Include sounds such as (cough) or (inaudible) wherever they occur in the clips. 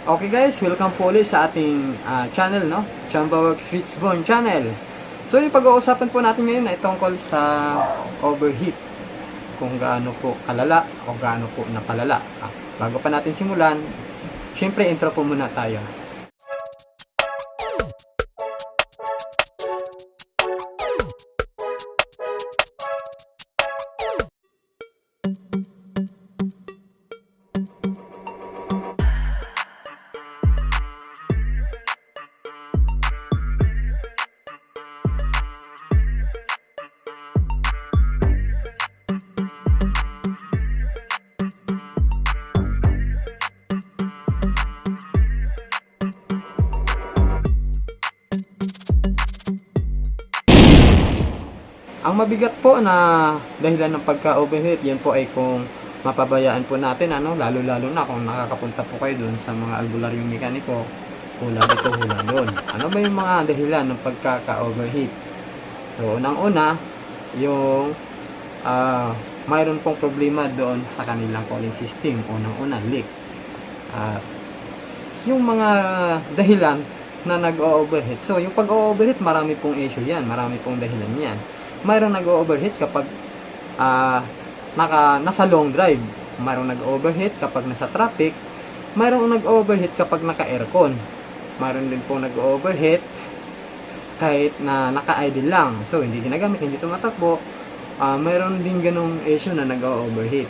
Okay guys, welcome po ulit sa ating ah, channel, no? Chamba Works Richbone Channel. So, yung pag-uusapan po natin ngayon ay tungkol sa overheat. Kung gaano po kalala o gaano po napalala. Ah, bago pa natin simulan, syempre intro po muna tayo. Ang mabigat po na dahilan ng pagka-overheat, yan po ay kung mapabayaan po natin, ano, lalo-lalo na kung nakakapunta po kayo dun sa mga albularyong mekaniko, hula dito, hula doon. Ano ba yung mga dahilan ng pagkaka-overheat? So, unang-una, yung ah, mayroon pong problema doon sa kanilang cooling system. Unang-una, leak. At yung mga dahilan na nag-overheat. So, yung pag-overheat, marami pong issue yan. Marami pong dahilan yan. Mayroong nag-overheat kapag ah, naka, nasa long drive. Mayroong nag-overheat kapag nasa traffic. Mayroong nag-overheat kapag naka-aircon. Mayroon din po nag-overheat kahit na naka-idle lang. So, hindi ginagamit, hindi tumatakbo. Ah, mayroon din ganong issue na nag-overheat.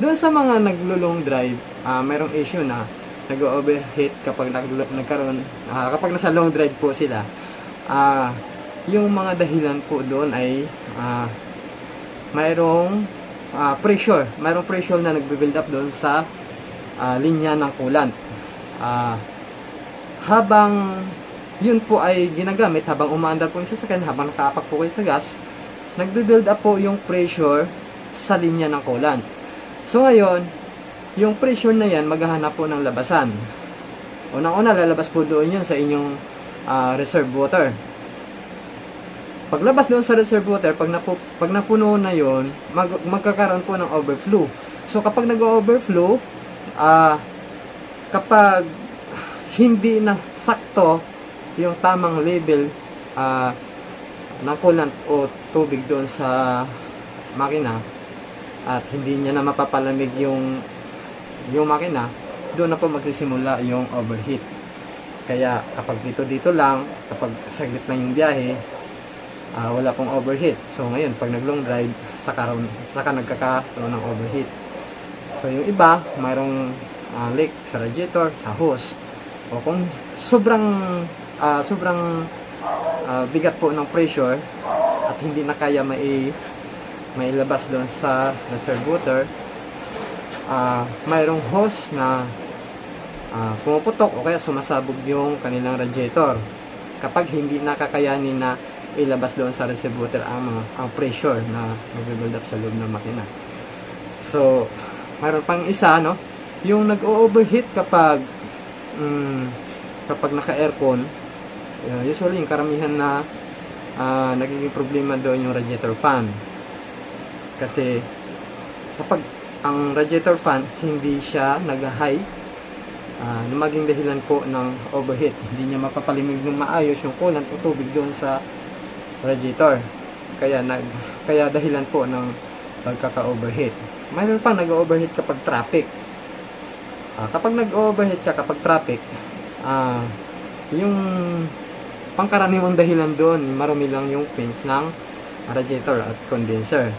Doon sa mga naglo-long drive, ah mayroong issue na nag-overheat kapag nag nagkaroon ah, kapag nasa long drive po sila. Ah, yung mga dahilan po doon ay ah, mayroong ah, pressure, mayroong pressure na nagbe-build up doon sa ah, linya ng coolant. Ah, habang yun po ay ginagamit habang umaandar po yung sasakyan, habang nakaapak po kayo sa gas, nagbe-build up po yung pressure sa linya ng coolant. So ngayon, yung pressure na yan, maghahanap po ng labasan. Unang-una, lalabas po doon yun sa inyong ah, reserve water. Paglabas doon sa reserve water, pag, napu, pag napuno na yon mag, magkakaroon po ng overflow. So kapag nag-overflow, ah kapag hindi na sakto yung tamang level ah ng coolant o tubig doon sa makina at hindi niya na mapapalamig yung yung makina, doon na po magsisimula yung overheat. Kaya kapag dito dito lang, kapag saglit lang yung biyahe, ah, wala pong overheat. So ngayon, pag nag long drive, saka, saka nagkakaroon ng overheat. So yung iba, mayroong ah, leak sa radiator, sa hose. O kung sobrang ah, sobrang ah, bigat po ng pressure at hindi na kaya mai mailabas doon sa reserve water, ah mayroong hose na ah, pumuputok o kaya sumasabog yung kanilang radiator kapag hindi nakakayanin na ilabas doon sa reservoir ang ang pressure na magbe-build up sa loob ng makina. So, mayroon pang isa no, yung nag-overheat kapag mm, kapag naka-aircon, uh, usually yung karamihan na ah, nagiging problema doon yung radiator fan. Kasi kapag ang radiator fan hindi siya nag-high ah, na maging dahilan po ng overheat. Hindi niya mapapalimig ng maayos yung coolant o tubig doon sa radiator. Kaya nag kaya dahilan po ng pagkaka-overheat. Mayroon pang nag-overheat kapag traffic. Ah, kapag nag-overheat siya kapag traffic, ah yung pangkaraniwang dahilan doon, marami lang yung pins ng radiator at condenser.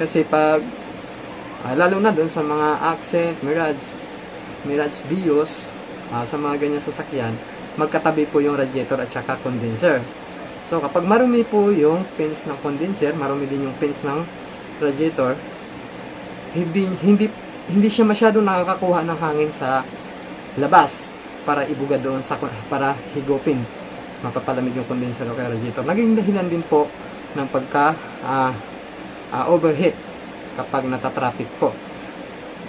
Kasi pag ah, lalo na doon sa mga accent, Mirage, Mirage Bios, ah, sa mga ganyan sasakyan, magkatabi po yung radiator at saka condenser. So kapag marumi po yung pins ng condenser, marumi din yung pins ng radiator, hindi hindi hindi siya masyadong nakakakuha ng hangin sa labas para ibuga doon sa para higupin mapapalamig yung condenser o kaya radiator. Naging dahilan din po ng pagka ah, ah, overheat kapag natatraffic po.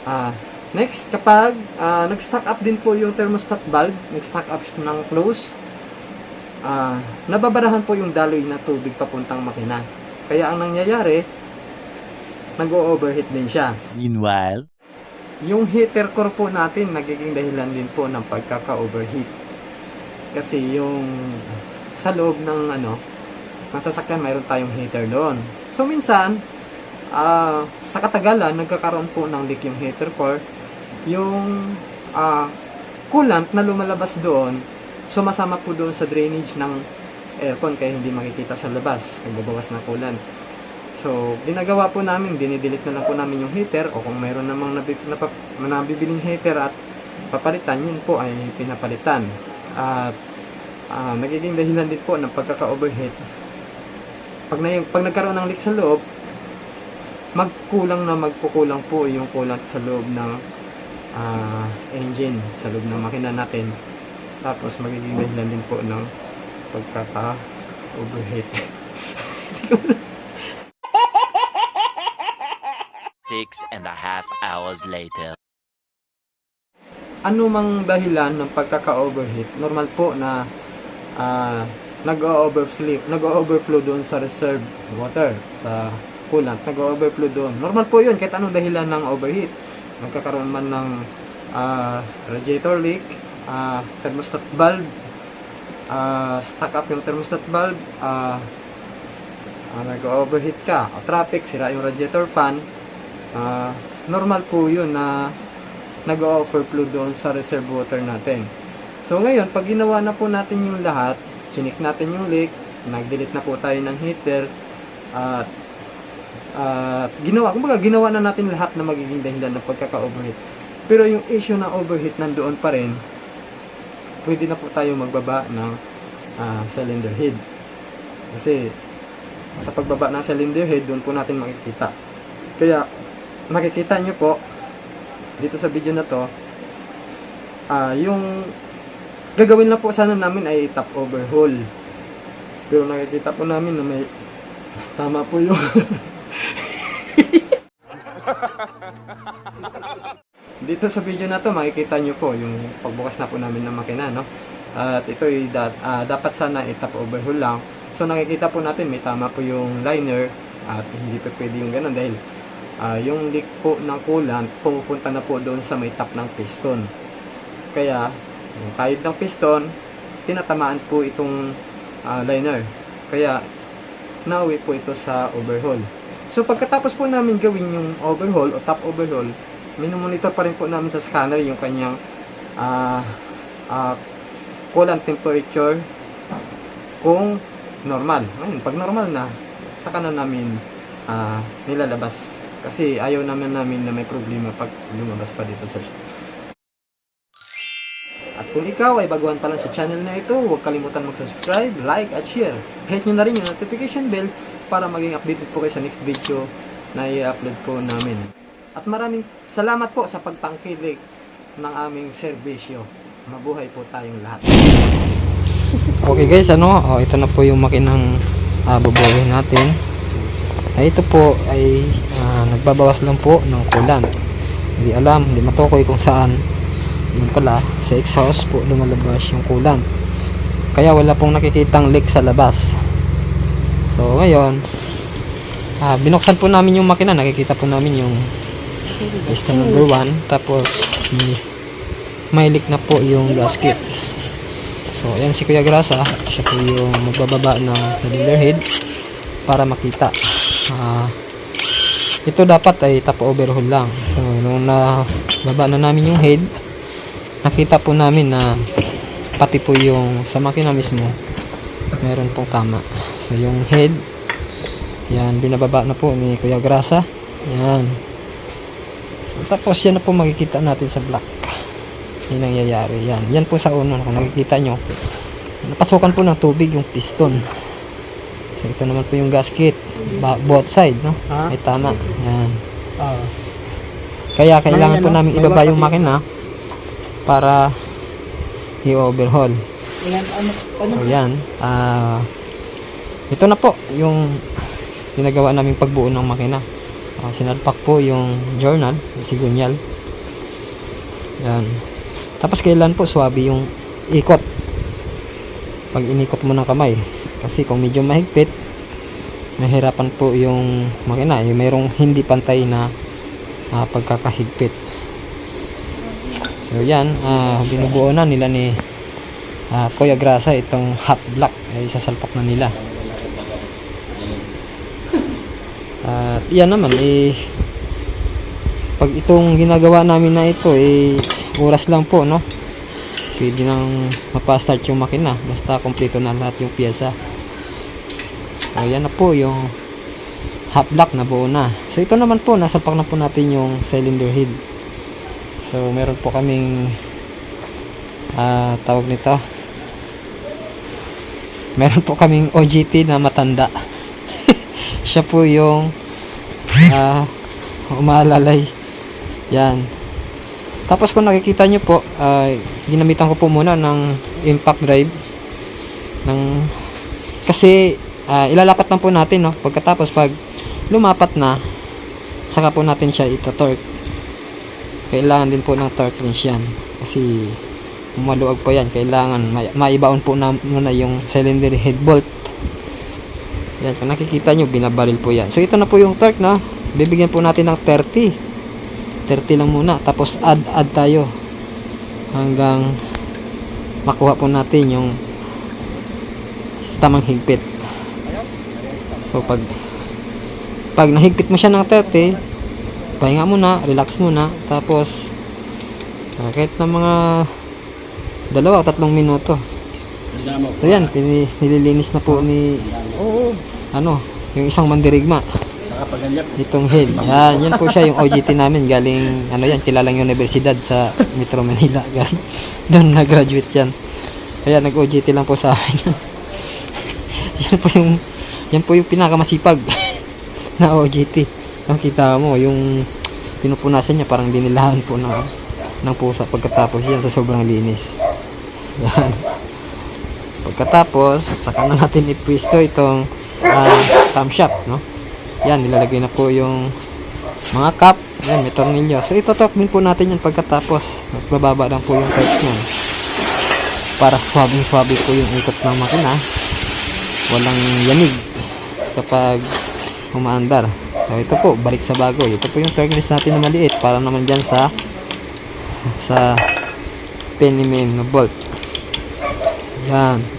Ah, next, kapag ah, nag-stack up din po yung thermostat valve, nag-stack up ng close, ah, nababarahan po yung daloy na tubig papuntang makina. Kaya ang nangyayari, nag-overheat din siya. Meanwhile, yung heater core po natin nagiging dahilan din po ng pagkaka-overheat. Kasi yung sa loob ng ano, ng sasakyan mayroon tayong heater doon. So minsan, ah, sa katagalan nagkakaroon po ng leak yung heater core. Yung ah, coolant na lumalabas doon, sumasama po doon sa drainage ng aircon kaya hindi makikita sa labas. Nagbabawas ng coolant. So, ginagawa po namin, dinidelete na lang po namin yung heater o kung mayroon namang nabi, napap, nabibiling heater at papalitan, yun po ay pinapalitan. At ah, nagiging dahilan din po ng pagkaka-overheat. Pag, na, pag nagkaroon ng leak sa loob, magkulang na magkukulang po yung coolant sa loob ng ah, engine, sa loob ng makina natin. Tapos magiging dahilan din po ng pagkaka-overheat. Six and a half hours later. ano mang dahilan ng pagkaka-overheat, normal po na ah, nag-overflow, nag-overflow doon sa reserve water, sa coolant, nag-overflow doon. Normal po yun, kahit anong dahilan ng overheat. Nagkakaroon man ng ah, radiator leak, ah, thermostat valve, ah, stuck up yung thermostat valve, ah, ah, nag-overheat ka, o traffic, sira yung radiator fan, ah, normal po yun na nag-overflow doon sa reserve water natin. So ngayon, pag ginawa na po natin yung lahat, chinik natin yung leak, nag-delete na po tayo ng heater, at at ginawa, kumbaga ginawa na natin lahat na magiging dahilan ng pagkaka-overheat. Pero yung issue ng overheat nandoon pa rin, pwede na po tayo magbaba ng ah, cylinder head. Kasi sa pagbaba ng cylinder head, doon po natin makikita. Kaya makikita nyo po dito sa video na to ah yung gagawin lang po sana namin ay top overhaul pero nakikita po namin na may tama po yung (laughs) dito sa video na to makikita nyo po yung pagbukas na po namin ng makina no at ito ay da- ah, dapat sana top overhaul lang so nakikita po natin may tama po yung liner at hindi pa pwede yung ganun dahil Ah, yung leak po ng coolant pumupunta na po doon sa may top ng piston. Kaya, yung kahit ng piston, tinatamaan po itong ah, liner. Kaya, nauwi po ito sa overhaul. So, pagkatapos po namin gawin yung overhaul o top overhaul, minomonitor pa rin po namin sa scanner yung kanyang ah, ah, coolant temperature kung normal. Ngayon, pag normal na, saka na namin ah, nilalabas kasi ayaw naman namin na may problema pag lumabas pa dito sa At kung ikaw ay baguhan pa lang sa channel na ito, huwag kalimutan mag-subscribe, like, at share. Hit nyo na rin yung notification bell para maging updated po kayo sa next video na i-upload po namin. At maraming salamat po sa pagtangkilik ng aming serbisyo. Mabuhay po tayong lahat. Okay guys, ano, oh, ito na po yung makinang uh, bubuhin natin. Ay, ito po ay ah, nagbabawas lang po ng coolant. Hindi alam, hindi matukoy kung saan. Yun pala, sa exhaust po lumalabas yung coolant. Kaya wala pong nakikitang leak sa labas. So, ngayon, ah, binuksan po namin yung makina. Nakikita po namin yung piston number 1. Tapos, may, leak na po yung gasket. So, ayan si Kuya Grasa. Siya po yung magbababa ng cylinder head para makita. Ah, ito dapat ay top overhaul lang. So, nung nababa na namin yung head, nakita po namin na pati po yung sa makina mismo, meron pong tama. So, yung head, yan, binababa na po ni Kuya Grasa. Yan. Tapos, yan na po makikita natin sa black. Yan ang nangyayari. Yan. Yan po sa uno. Kung nakikita nyo. Napasukan po ng tubig yung piston. So, ito naman po yung gasket. Ba- both side, no? Ha? May tama. Yan. Ah, Kaya kailangan po ano, namin ibaba yung makina para i-overhaul. So, yan. Ah, ito na po yung ginagawa namin pagbuo ng makina. Ah, sinalpak po yung journal, sigunyal. Yan. Tapos kailan po swabe yung ikot. Pag inikot mo ng kamay. Kasi kung medyo mahigpit, mahirapan po yung makina. Eh, mayroong hindi pantay na ah, pagkakahigpit. So yan, ah, binubuo na nila ni ah, Kuya Grasa itong half block ay sasalpak na nila. Yan naman eh pag itong ginagawa namin na ito eh oras lang po no. Pwede nang mapa-start yung makina basta kompleto na lahat yung piyesa. So yan na po yung half block na buo na. So ito naman po nasalpak na po natin yung cylinder head. So meron po kaming ah tawag nito. Meron po kaming OGT na matanda. (laughs) Siya po yung ah umaalalay. Yan. Tapos kung nakikita nyo po, ay ginamitan ko po muna ng impact drive. Ng kasi ah, ilalapat lang po natin no? Pagkatapos pag lumapat na saka po natin siya ito torque kailangan din po ng torque wrench yan. Kasi maluwag po yan. Kailangan ma- maibaon po na muna yung cylinder head bolt yan kung nakikita nyo binabaril po yan. So ito na po yung torque no? Bibigyan po natin ng 30 30 lang muna tapos add add tayo. Hanggang makuha po natin yung tamang higpit. So pag pag nahigpit mo siya ng 30 pahinga muna relax muna tapos ah, kahit na mga dalawa o tatlong minuto so yan nililinis na po ni ano yung isang mandirigma. Itong head yan yan po siya yung OGT namin. Galing ano yan kilalang universidad sa Metro Manila. (laughs) Galing. Doon na-graduate yan. Kaya nag-OGT lang po sa amin. (laughs) Yan po yung yan po yung pinakamasipag (laughs) na OGT nakita mo yung pinupunasan niya parang dinilahan po ng ng pusa pagkatapos yan sa sobrang linis. Yan pagkatapos saka na natin ipwisto itong uh, camshaft no? Yan nilalagay na po yung mga cap yan may tornilyo. So itotok din po natin yan pagkatapos. At lang po yung tight niyan. Para swabing swabe po yung ikot ng makina. Walang yanig kapag umaandar. So ito po balik sa bago. Ito po yung turkness natin na maliit para naman dyan sa sa pinimin na bolt. Yan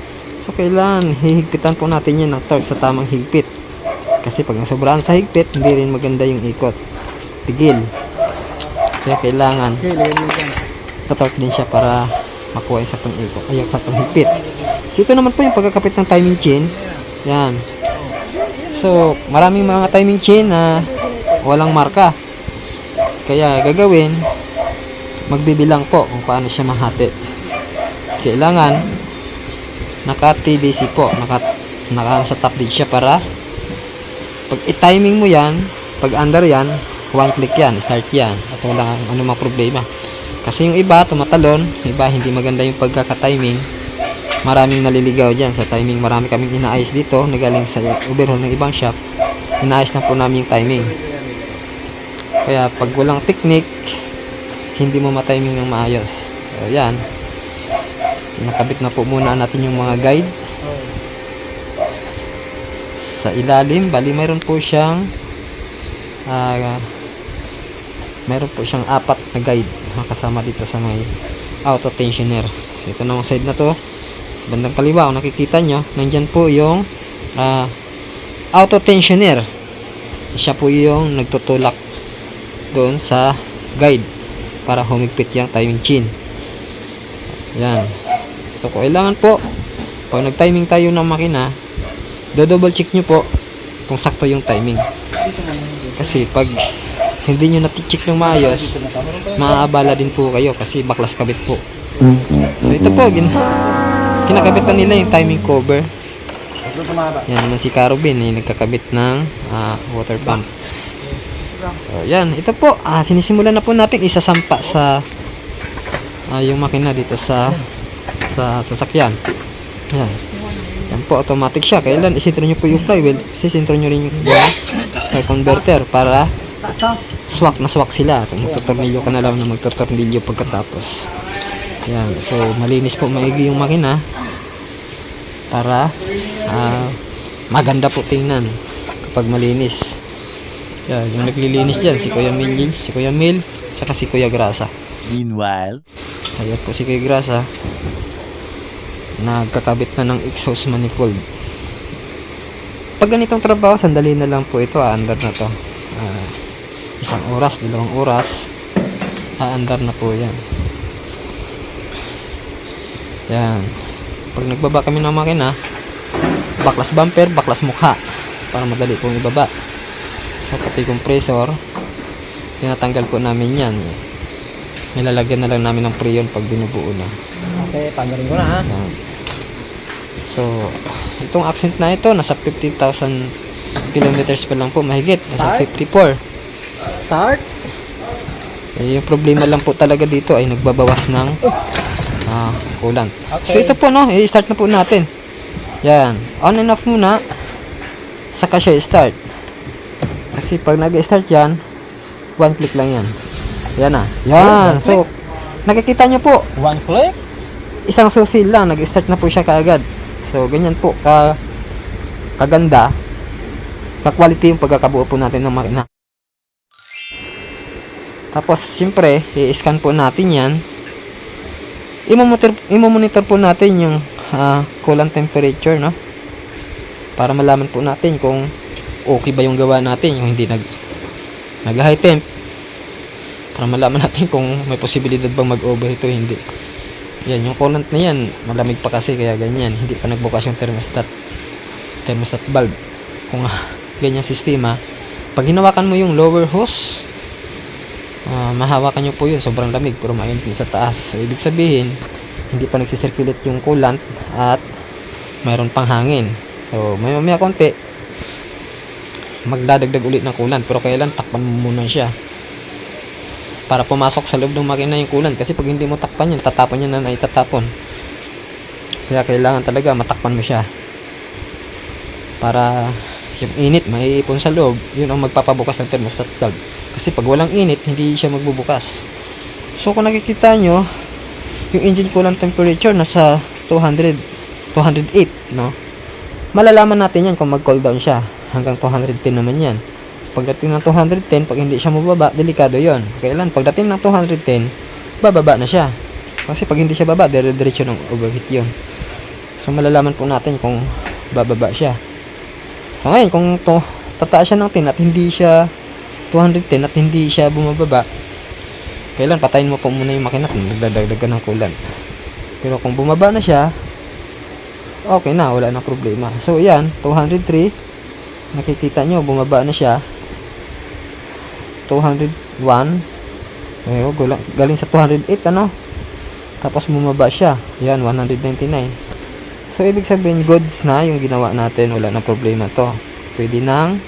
so kailangan hihigpitan po natin yan ng torque sa tamang higpit. Kasi pag nasobrahan sa higpit hindi rin maganda yung ikot. Tigil. Kaya kailangan tatorque din siya para makuha yung saktong ikot ay yung saktong higpit. So ito naman po yung pagkakapit ng timing chain. Yan. So maraming mga timing chain na walang marka. Kaya gagawin magbibilang po kung paano siya mahati. Kailangan naka TDC po. Naka, naka sa top din siya para pag i-timing mo yan pag under yan one click yan start yan. At walang anumang problema. Kasi yung iba tumatalon. Iba hindi maganda yung pagkaka-timing. Maraming naliligaw dyan. Sa timing marami kaming inaayos dito. Nagaling sa overhaul ng ibang shop. Inaayos na po namin yung timing. Kaya pag walang technique hindi mo matiming ng maayos. So yan nakabit na po muna natin yung mga guide. Sa ilalim bali mayroon po siyang ah, mayroon po siyang apat na guide kasama dito sa may auto tensioner so ito namang side na to. Sa bandang kaliwa kung nakikita nyo nandyan po yung ah, auto tensioner siya po yung nagtutulak doon sa guide para humigpit yung timing chain yan so kailangan po pag nag timing tayo ng makina do double check nyo po kung sakto yung timing. Kasi pag hindi nyo na-check ng maayos maaabala din po kayo kasi baklas kabit po. So ito po gin kinakabitan nila yung timing cover. Yan naman si Carobin eh, nagkakabit ng ah, water pump. So yan ito po ah, sinisimulan na po natin isasampa sa ah, yung makina dito sa sa sasakyan. Yan yan po automatic siya. Kailan? Isintro nyo po yung flywheel. Sisintro nyo rin yung air converter para swak na swak sila. At magtotornilyo ka na lang na magtotornilyo pagkatapos. Yan so malinis po maigi yung makina para ah, maganda po tingnan kapag malinis. Yan yung naglilinis dyan si Kuya Mil si Kuya Mil saka si Kuya Grasa. Meanwhile, Ayan po si Kuya Grasa. Nagkakabit na ng exhaust manifold. Pag ganitong trabaho, sandali na lang po ito. Aandar na to. Ah, isang oras, dalawang oras. Aandar na po yan. Yan. Pag nagbaba kami ng makina, baklas bumper, baklas mukha. Para madali pong ibaba. So, pati compressor, tinatanggal po namin yan. Nilalagyan na lang namin ng preyon pag binubuo na. Okay, tanggalin ko na ha. Yan. So, itong accent na ito, nasa 50,000 kilometers pa lang po, mahigit. Nasa Start? 54. Start. Eh, yung problema lang po talaga dito ay nagbabawas ng ah. So, Okay. ito po, no, i-start na po natin. Yan. On and off muna. Saka siya i-start. Kasi pag nag-start yan, one click lang yan. Yan na. Yan. So, nakikita nyo po, One click. isang susi lang, nag-start na po siya kaagad. So, ganyan po, ka kaganda, ka-quality yung pagkakabuo po natin ng makina. Tapos, siyempre, i-scan po natin yan. Imomonitor, imomonitor po natin yung ah, coolant temperature, no? Para malaman po natin kung okay ba yung gawa natin, yung hindi nag nag high temp. Para malaman natin kung may posibilidad bang mag-overheat o hindi. Yan, yung coolant na yan, malamig pa kasi kaya ganyan. Hindi pa nagbukas yung thermostat. Thermostat valve. Kung (laughs) ganyan sistema, pag hinawakan mo yung lower hose, ah, mahawakan nyo po yun. Sobrang lamig, pero mainit sa taas. So, ibig sabihin, hindi pa nagsisirculate yung coolant at mayroon pang hangin. So, may mamaya konti, magdadagdag ulit ng coolant. Pero kailan, takpan mo muna siya para pumasok sa loob ng makina yung coolant kasi pag hindi mo takpan yan tatapon yan na naitatapon. Kaya kailangan talaga matakpan mo siya. Para yung init maiipon sa loob yun ang magpapabukas ng thermostat valve. Kasi pag walang init hindi siya magbubukas. So kung nakikita nyo yung engine coolant temperature nasa 200 208 no? Malalaman natin yan kung mag cool down siya. Hanggang 210 naman yan pagdating ng 210 pag hindi siya mababa delikado yon kailan? Pagdating ng 210 bababa na siya. Kasi pag hindi siya baba dire-diretso ng overheat yon so malalaman po natin kung bababa siya. So ngayon kung to tataas siya ng 10 at hindi siya 210 at hindi siya bumababa kailan? Patayin mo po muna yung makina kung nagdadagdag ng coolant. Pero kung bumaba na siya okay na wala na problema. So yan 203 nakikita nyo bumaba na siya 201 eh, oh, gula- galing sa 208 ano? Tapos bumaba siya. Yan 199 so ibig sabihin goods na yung ginawa natin. Wala na problema to. Pwede nang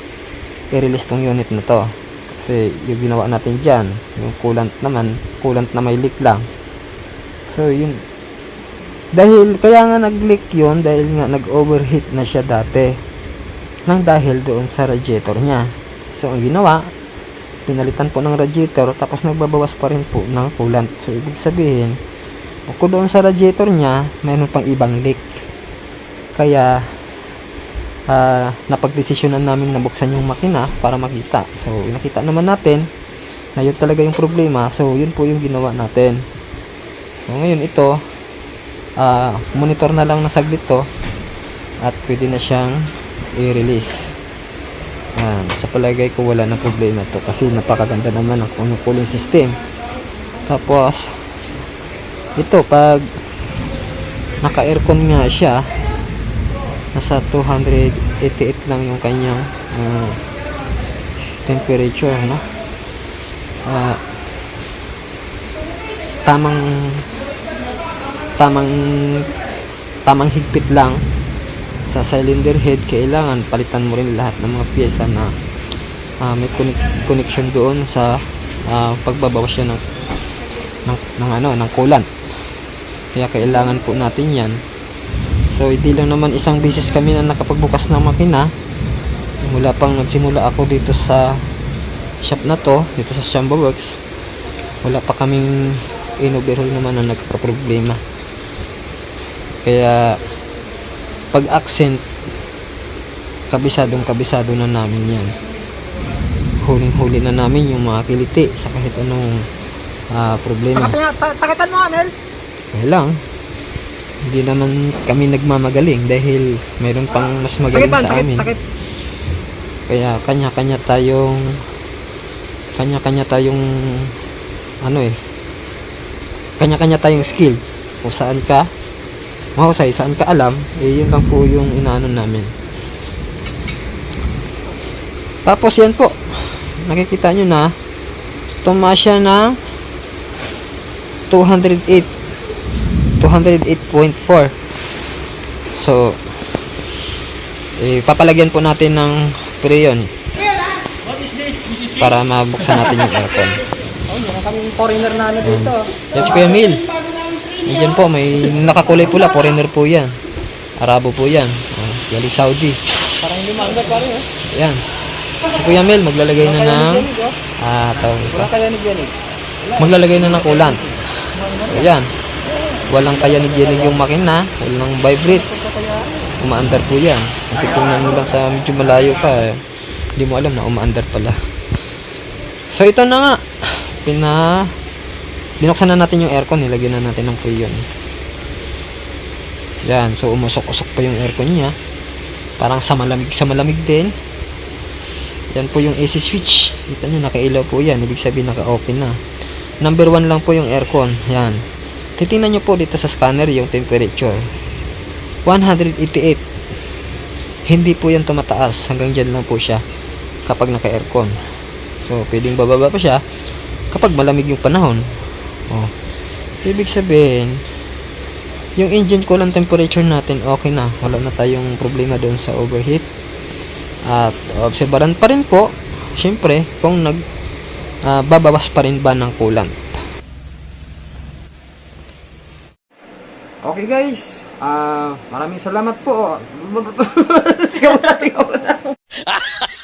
i-release tong unit na to. Kasi yung ginawa natin dyan yung coolant naman coolant na may leak lang. So yun. Dahil kaya nga nag-leak yun dahil nga nag-overheat na siya dati. Nang dahil doon sa radiator niya. So ang ginawa pinalitan po ng radiator tapos nagbabawas pa rin po ng coolant. So ibig sabihin bukod doon sa radiator niya mayroon pang ibang leak. Kaya ah, napagdesisyonan namin na buksan yung makina para makita. So nakita naman natin na yun talaga yung problema. So yun po yung ginawa natin. So ngayon ito ah, monitor na lang na saglit to at pwede na siyang i-release yan, sa palagay ko wala na problema to kasi napakaganda naman ang kung cooling system. Tapos ito pag naka-aircon nga siya nasa 288 lang yung kanyang ah, temperature no. Ah, tamang tamang tamang higpit lang sa cylinder head kailangan palitan mo rin lahat ng mga pyesa na ah, may connect- connection doon sa ah, pagbabawas siya ng, ng, ng ano ng coolant. Kaya kailangan po natin yan. So hindi lang naman isang beses kami na nakapagbukas ng makina. Mula pang nagsimula ako dito sa shop na to dito sa Shamba Works wala pa kaming inoverhaul naman na nagka-problema kaya pag accent kabisadong kabisado na namin yan huling huli na namin yung mga kiliti sa kahit anong ah, problema. Takapin, ta- takapan mo, Amel. Kaya lang, hindi naman kami nagmamagaling dahil mayroon pang mas magaling Takipan, sa takip, amin. takip. Kaya kanya-kanya tayong kanya-kanya tayong ano eh kanya-kanya tayong skill kung saan ka mahusay, saan ka alam eh yun lang po yung inaano namin tapos yan po nakikita nyo na tumaas siya ng 208 208.4 so eh, papalagyan po natin ng preyon para mabuksan natin yung aircon. Oh, yun kami foreigner na ano dito. Yan si Kuya Mil. Yan po, may nakakulay pula. Foreigner po yan. Arabo po yan. Oh, galing Saudi. Parang hindi maanggat pa rin, eh. Yan. Si Kuya Mil, maglalagay na ng... Ah, tawag ito. Kaya ni. Maglalagay na ng coolant. So, yan. Walang kayanig-yanig yung makina. Walang vibrate. Umaandar po yan. Kung titingnan mo lang sa medyo malayo ka, eh, hindi mo alam na umaandar pala. So, ito na nga. Pina... Binuksan na natin yung aircon. Nilagyan na natin ng freon. Yan. So, umusok-usok pa yung aircon niya. Parang sa malamig sa malamig din. Yan po yung AC switch. Kita nyo, nakailaw po yan. Ibig sabihin, naka-open na. Number 1 lang po yung aircon. Yan. Titingnan nyo po dito sa scanner yung temperature. 188. Hindi po yan tumataas. Hanggang dyan lang po siya kapag naka-aircon. So, pwedeng bababa pa siya kapag malamig yung panahon. Oh. Ibig sabihin, yung engine coolant temperature natin okay na. Wala na tayong problema doon sa overheat. At obserbaran pa rin po, syempre, kung nag ah, babawas pa rin ba ng coolant. Okay guys, ah maraming salamat po. (laughs) Ikaw na, ikaw na. (laughs)